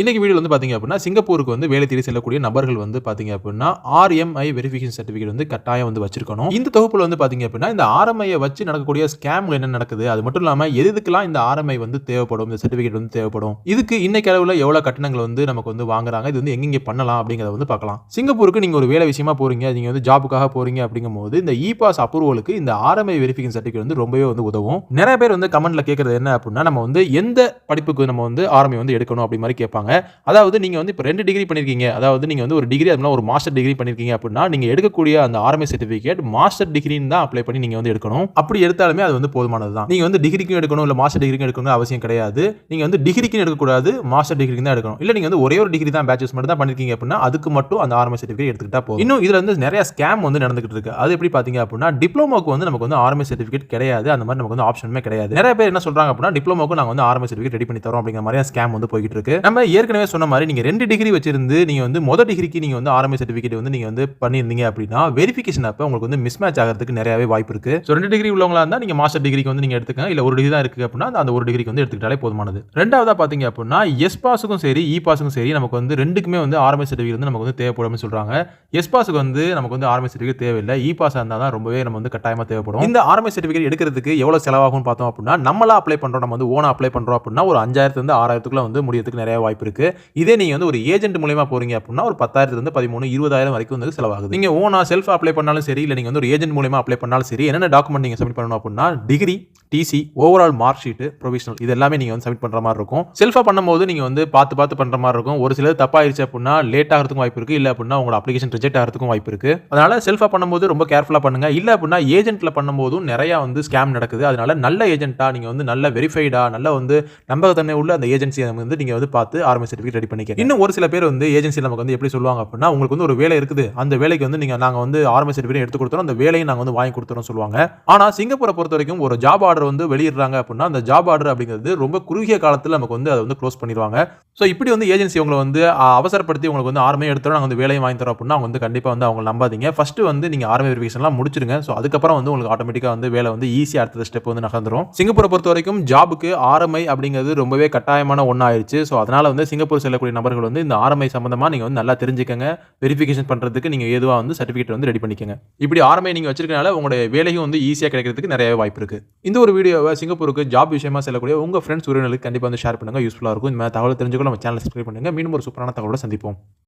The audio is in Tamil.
இன்றைக்கி வீடியோ வந்து பார்த்தீங்க அப்படின்னா சிங்கப்பூருக்கு வந்து வேலை தேடி செல்லக்கூடிய நபர்கள் வந்து பார்த்தீங்க அப்படின்னா ஆர்எம்ஐ வெரிஃபிகேஷன் சர்டிஃபிகேட் வந்து கட்டாயம் வந்து வச்சிருக்கணும். இந்த தொகுப்பில் வந்து பார்த்தீங்க அப்படின்னா இந்த ஆர்எம்ஐயை வச்சு நடக்கக்கூடிய ஸ்கேம் என்ன நடக்குது? அது மட்டும் இல்லாமல் எதுக்கெல்லாம் இந்த ஆர்எம்ஐ வந்து தேவைப்படும்? இந்த சர்டிஃபிகேட் வந்து தேவைப்படும்? இதுக்கு இன்னைக்கு அளவில் எவ்வளோ கட்டணங்கள் வந்து நமக்கு வந்து வாங்குறாங்க? இது வந்து எங்கெங்கே பண்ணலாம் அப்படிங்கிறத வந்து பார்க்கலாம் சிங்கப்பூருக்கு நீங்கள் ஒரு வேலை விஷயமா போறீங்க நீங்கள் வந்து ஜாபுக்காக போறீங்க அப்படிங்கும் போது இந்த இ பாஸ் அப்ரூவலுக்கு இந்த ஆர்எம்ஐ வெரிஃபிகேஷன் சர்டிஃபிகேட் வந்து ரொம்பவே வந்து உதவும். நிறைய பேர் வந்து கமெண்ட்ல கேட்கறது என்ன அப்படின்னா நம்ம வந்து எந்த படிப்புக்கு நம்ம வந்து ஆர்எம்ஐ வந்து எடுக்கணும் அப்படி மாதிரி கேட்பாங்க. அதாவது நீங்கள் வந்து இப்போ ரெண்டு டிகிரி பண்ணிருக்கீங்க. அதாவது நீங்கள் வந்து ஒரு டிகிரி அதுனா ஒரு மாஸ்டர் டிகிரி பண்ணியிருக்கீங்க அப்படின்னா நீங்கள் எடுக்கக்கூடிய அந்த ஆர்எம்ஐ சர்டிஃபிகேட் மாஸ்டர் டிகிரின்னு தான் அப்ளை பண்ணி நீங்கள் வந்து எடுக்கணும். அப்படி எடுத்தாலுமே அது வந்து போதுமானது தான். நீங்கள் வந்து டிகிரிக்கும் எடுக்கணும் இல்லை மாஸ்டர் டிகிரிக்கும் எடுக்கணும் அவசியம் கிடையாது. நீங்கள் வந்து டிகிரிக்கும் எடுக்கக்கூடாது மாஸ்டர் டிகிரிக்கு தான் எடுக்கணும். இல்லை நீங்கள் வந்து ஒரே ஒரு டிகிரி தான் பேச்சஸ் மட்டும் தான் பண்ணியிருக்கீங்க அப்படின்னா அதுக்கு மட்டும் அந்த ஆர்எம்ஐ சர்டிஃபிகேட் எடுத்துக்கிட்டா போதும். இன்னும் இதில் வந்து நிறைய ஸ்கேம் வந்து நடந்துகிட்டு இருக்கு. அது எப்படி பார்த்தீங்க அப்படின்னா டிப்ளமோக்கு வந்து நமக்கு வந்து ஆர்எம்ஐ சர்டிஃபிகேட் கிடையாது. அந்த மாதிரி நமக்கு வந்து ஆப்ஷனுமே கிடையாது. நிறைய பேர் என்ன சொல்றாங்க அப்படின்னா டிப்ளமோக்கு நாங்கள் வந்து ஆர்எம்ஐ சர்டிஃபிகேட் ரெடி பண்ணி தரோம் அப்படிங்கிற மாதிரி ஸ்கேம் வந்து போயிட்டு இருக்கு. நம்ம ஏற்கனவே சொன்ன மாதிரி நீங்கள் ரெண்டு டிகிரி வச்சிருந்து நீங்கள் வந்து மொதல் டிகிரிக்கு நீங்கள் வந்து ஆர்எம்ஐ சர்டிஃபிகேட் வந்து நீங்கள் வந்து பண்ணியிருந்தீங்க அப்படின்னா வெரிஃபிகேஷன் அப்போ உங்களுக்கு வந்து மிஸ் மேட்ச் ஆகிறதுக்கு நிறையவே வாய்ப்பு இருக்கு. ஸோ ரெண்டு டிகிரி உள்ளவங்களா இருந்தால் நீங்கள் மாஸ்டர் டிகிரிக்கு வந்து நீங்கள் எடுத்துக்கங்க. இல்லை ஒரு டிகிரி தான் இருக்குது அப்படின்னா அந்த ஒரு டிகிரிக்கு வந்து எடுத்துக்கிட்டாலே போதுமானது. ரெண்டாவதா பார்த்தீங்க அப்படின்னா எஸ் பாஸுக்கும் சரி e இ பாஸுக்கும் சரி நமக்கு வந்து ரெண்டுக்குமே வந்து ஆர்எம்ஐ சர்டிஃபிகேட் வந்து நமக்கு வந்து தேவைப்படும்னு சொல்கிறாங்க எஸ் பாஸுக்கு வந்து நமக்கு வந்து ஆர்எம்ஐ சர்டிஃபிகேட் தேவையில்லை. E இ பாஸ் இருந்தால் தான் ரொம்பவே நம்ம வந்து கட்டாயமாக தேவைப்படும். இந்த ஆர்எம்ஐ சர்டிஃபிகேட் எடுக்கிறதுக்கு எவ்வளோ செலவாகும் பார்த்தோம் அப்படின்னா நம்மளா அப்ளை பண்ணுறோம் நம்ம வந்து ஓனாக அப்ளை பண்ணுறோம் அப்படின்னா ஒரு அஞ்சாயிரத்து இருந்து ஆறாயிரத்துக்குள்ள வந்து முடியறதுக்கு நிறைய வாய்ப்பு இருக்கு. இதே நீங்க வந்து ஒரு ஏஜென்ட் மூலியமா போறீங்க அப்படின்னா ஒரு பத்தாயிரத்துல இருந்து பதிமூணு இருபதாயிரம் வரைக்கும் வந்து செலவாகுது நீங்க ஓனா செல்ஃப் அப்ளை பண்ணாலும் சரி இல்ல நீங்க வந்து ஒரு ஏஜென்ட் மூலியமாக அப்ளை பண்ணாலும் சரி என்னென்ன டாக்குமெண்ட் நீங்க சப்மிட் பண்ணணும் அப்படின்னா degree TC overall mark sheet provisional இது எல்லாமே நீங்கள் வந்து சப்மிட் பண்ணுற மாதிரி இருக்கும். செல்ஃபாக பண்ணும்போது நீங்கள் வந்து பார்த்து பார்த்து பண்ணுற மாதிரி இருக்கும். ஒரு சிலது தப்பாயிருச்சு அப்படின்னா லேட் ஆகிறதுக்கும் வாய்ப்பு இருக்குது இல்லை அப்படின்னா உங்களோட அப்ளிகேஷன் ரிஜெக்ட் ஆகிறதுக்கும் வாய்ப்பு இருக்குது அதனால் செல்ஃபாக பண்ணும்போது ரொம்ப கேர்ஃபுல்லாக பண்ணுங்க. இல்லை அப்படின்னா ஏஜென்ட்டில் பண்ணும்போதும் நிறையா வந்து ஸ்கேம் நடக்குது. அதனால் நல்ல ஏஜென்ட்டாக நீங்கள் வந்து நல்ல வெரிஃபைடா நல்ல வந்து நம்பகத்தன்மை உள்ள அந்த ஏஜென்சியை வந்து நீங்கள் வந்து பார்த்து ஆர்மி சர்டிஃபிகேட் ரெடி பண்ணிக்க இன்னும் ஒரு சில பேர் வந்து ஏஜென்சி நமக்கு வந்து எப்படி சொல்லுவாங்க அப்படின்னா உங்களுக்கு வந்து ஒரு வேலை இருக்குது. அந்த வேலைக்கு வந்து நீங்கள் நாங்கள் வந்து ஆர்மி சர்டிஃபிகேட் எடுத்து கொடுத்துறோம். அந்த வேலையும் நாங்கள் வந்து வாங்கி கொடுத்துறோம் சொல்லுவாங்க. ஆனால் சிங்கப்பூரை பொறுத்த வரைக்கும் ஒரு ஜாப் ஆர்டர் வந்து வெளியிடுறாங்க அப்படின்னா அந்த ஜாப் ஆர்டர் அப்படிங்கிறது ரொம்ப குறுகிய காலத்தில் நமக்கு வந்து அதை வந்து க்ளோஸ் பண்ணிடுவாங்க. ஸோ இப்படி வந்து ஏஜென்சி உங்களை வந்து அவசரப்படுத்தி உங்களுக்கு வந்து ஆர்மே எடுத்துரும் நாங்கள் வந்து வேலையை வாங்கி தரோம் அப்படின்னா அவங்க வந்து கண்டிப்பாக வந்து அவங்க நம்பாதீங்க. ஃபர்ஸ்ட் வந்து நீங்க ஆர்மி வெரிஃபிகேஷன்லாம் முடிச்சிருங்க. ஸோ அதுக்கப்புறம் வந்து உங்களுக்கு ஆட்டோமேட்டிக்காக வந்து வேலை வந்து ஈஸியாக அடுத்த ஸ்டெப் வந்து நகர்ந்துரும். சிங்கப்பூரை பொறுத்த வரைக்கும் ஜாபுக்கு ஆர்எம்ஐ அப்படிங்கிறது ரொம்பவே கட்டாயமான ஒன்றாயிருச்சு ஸோ அதனால வந்து சிங்கப்பூர் செல்லக்கூடிய நபர்கள் வந்து இந்த ஆர்எம்ஐ சம்மந்தமாக நீங்க வந்து நல்லா தெரிஞ்சுக்கங்க. வெரிஃபிகேஷன் பண்றதுக்கு நீங்க ஏதுவாக வந்து சர்டிஃபிகேட் வந்து ரெடி பண்ணிக்கங்க. இப்படி ஆர்எம்ஐ நீங்க வச்சிருக்கனால உங்களுடைய வேலையும் வந்து ஈஸியாக கிடைக்கிறதுக்கு நிறைய வாய்ப்பு இருக்கு. இந்த ஒரு வீடியோவை சிங்கப்பூருக்கு ஜாப் விஷயமா செல்லக்கூடிய உங்க ஃப்ரெண்ட்ஸ் உறவினர்களுக்கு கண்டிப்பாக வந்து ஷேர் பண்ணுங்க. யூஸ்ஃபுல்லாக இருக்கும். இந்த மாதிரி தகவல் தெரிஞ்சுக்கொள்ள நம்ம சேனல் சப்ஸ்கிரைப் பண்ணுங்க. மீண்டும் ஒரு சூப்பரான தகவலோட சந்திப்போம்.